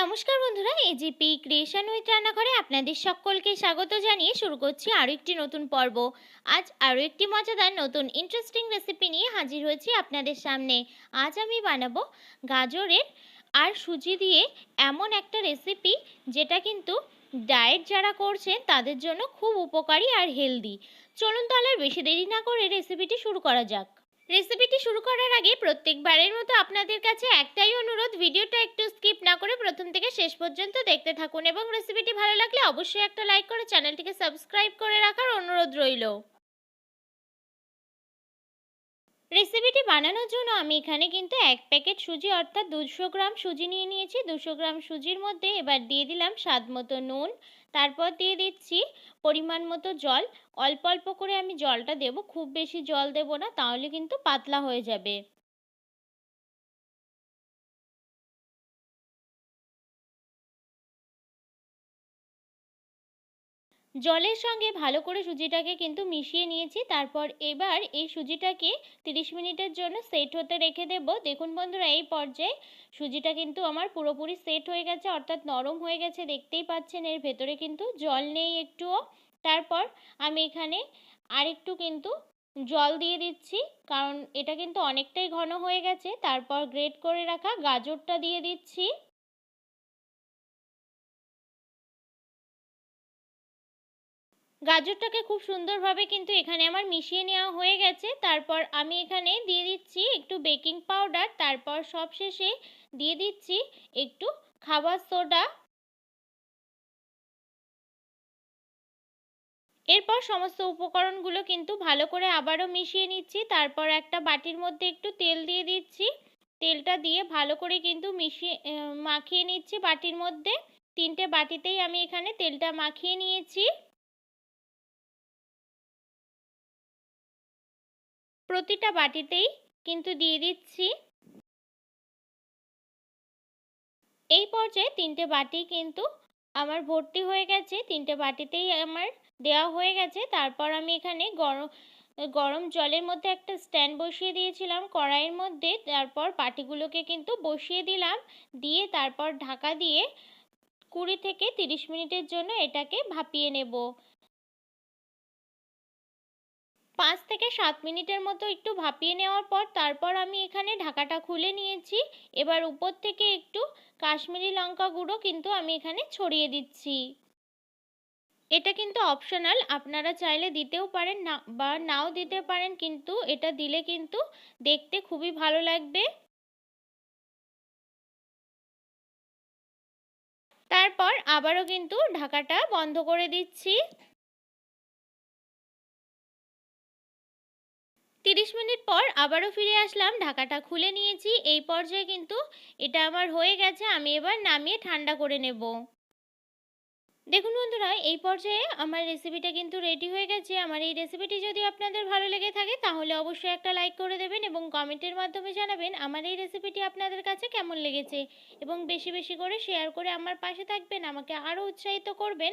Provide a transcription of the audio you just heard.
নমস্কার বন্ধুরা AGP creation with রান্নাঘরে আপনাদের সকলকে স্বাগত জানিয়ে শুরু করছি আরও একটি নতুন পর্ব। আজ আরও একটি মজাদার নতুন ইন্টারেস্টিং রেসিপি নিয়ে হাজির হয়েছি আপনাদের সামনে। আজ আমি বানাবো গাজরের আর সুজি দিয়ে এমন একটা রেসিপি যেটা কিন্তু ডায়েট যারা করছেন তাদের জন্য খুব উপকারী আর হেলদি চলুন তাহলে বেশি দেরি না করে রেসিপিটি শুরু করা যাক। রেসিপিটি শুরু করার আগে প্রত্যেকবারের মতো আপনাদের কাছে একটাই অনুরোধ, ভিডিওটা একটু স্কিপ না করে প্রথম থেকে শেষ পর্যন্ত দেখতে থাকুন এবং রেসিপিটি ভালো লাগলে অবশ্যই একটা লাইক করে চ্যানেলটিকে সাবস্ক্রাইব করে রাখার অনুরোধ রইল। রেসিপিটি বানানোর জন্য আমি এখানে কিন্তু এক প্যাকেট সুজি, অর্থাৎ দুশো গ্রাম সুজি নিয়ে নিয়েছি। দুশো গ্রাম সুজির মধ্যে এবার দিয়ে দিলাম স্বাদ মতো নুন। তারপর দিয়ে দিচ্ছি পরিমাণ মতো জল। অল্প অল্প করে আমি জলটা দেব। খুব বেশি জল দেব না, তাহলে কিন্তু পাতলা হয়ে যাবে। জলের সঙ্গে ভালো করে সুজিটাকে কিন্তু মিশিয়ে নিয়েছি। তারপর এবার এই সুজিটাকে তিরিশ মিনিটের জন্য সেট হতে রেখে দেব। দেখুন বন্ধুরা, এই পর্যায়ে সুজিটা কিন্তু আমার পুরোপুরি সেট হয়ে গেছে, অর্থাৎ নরম হয়ে গেছে, দেখতেই পাচ্ছেন। এর ভেতরে কিন্তু জল নেই একটুও। তারপর আমি এখানে আরেকটু কিন্তু জল দিয়ে দিচ্ছি, কারণ এটা কিন্তু অনেকটাই ঘন হয়ে গেছে। তারপর গ্রেট করে রাখা গাজরটা দিয়ে দিচ্ছি। গাজরটাকে খুব সুন্দরভাবে কিন্তু এখানে আমার মিশিয়ে নেওয়া হয়ে গেছে। তারপর আমি এখানে দিয়ে দিচ্ছি একটু বেকিং পাউডার। তারপর সবশেষে দিয়ে দিচ্ছি একটু খাবার সোডা। এরপর সমস্ত উপকরণগুলো কিন্তু ভালো করে আবারও মিশিয়ে নিচ্ছি। তারপর একটা বাটির মধ্যে একটু তেল দিয়ে দিচ্ছি। তেলটা দিয়ে ভালো করে কিন্তু মিশিয়ে মাখিয়ে নিচ্ছি বাটির মধ্যে। তিনটে বাটিতেই আমি এখানে তেলটা মাখিয়ে নিয়েছি। প্রতিটা বাটিতেই কিন্তু দিয়ে দিচ্ছি। এই পর্যায়ে তিনটে বাটি কিন্তু আমার ভর্তি হয়ে গেছে। তিনটে বাটিতেই আমার দেওয়া হয়ে গেছে। তারপর আমি এখানে গরম গরম জলের মধ্যে একটা স্ট্যান্ড বসিয়ে দিয়েছিলাম কড়াইয়ের মধ্যে। তারপর বাটিগুলোকে কিন্তু বসিয়ে দিলাম। দিয়ে তারপর ঢাকা দিয়ে কুড়ি থেকে তিরিশ মিনিটের জন্য এটাকে ভাপিয়ে নেব। পাঁচ থেকে সাত মিনিটের মতো একটু ভাপিয়ে নেওয়ার পর তারপর আমি এখানে ঢাকাটা খুলে নিয়েছি। এবার উপর থেকে একটু কাশ্মীরি লঙ্কা গুঁড়ো কিন্তু আমি এখানে ছড়িয়ে দিচ্ছি। এটা কিন্তু অপশনাল, আপনারা চাইলে দিতেও পারেন না, বা নাও দিতে পারেন, কিন্তু এটা দিলে কিন্তু দেখতে খুবই ভালো লাগবে। তারপর আবারও কিন্তু ঢাকাটা বন্ধ করে দিচ্ছি। তিরিশ মিনিট পর আবারও ফিরে আসলাম, ঢাকাটা খুলে নিয়েছি। এই পর্যায়ে কিন্তু এটা আমার হয়ে গেছে, আমি এবার নামিয়ে ঠান্ডা করে নেব। দেখুন বন্ধুরা, এই পর্যায়ে আমার রেসিপিটা কিন্তু রেডি হয়ে গেছে। আমার এই রেসিপিটি যদি আপনাদের ভালো লেগে থাকে, তাহলে অবশ্যই একটা লাইক করে দেবেন এবং কমেন্টের মাধ্যমে জানাবেন আমার এই রেসিপিটি আপনাদের কাছে কেমন লেগেছে। এবং বেশি বেশি করে শেয়ার করে আমার পাশে থাকবেন, আমাকে আরও উৎসাহিত করবেন।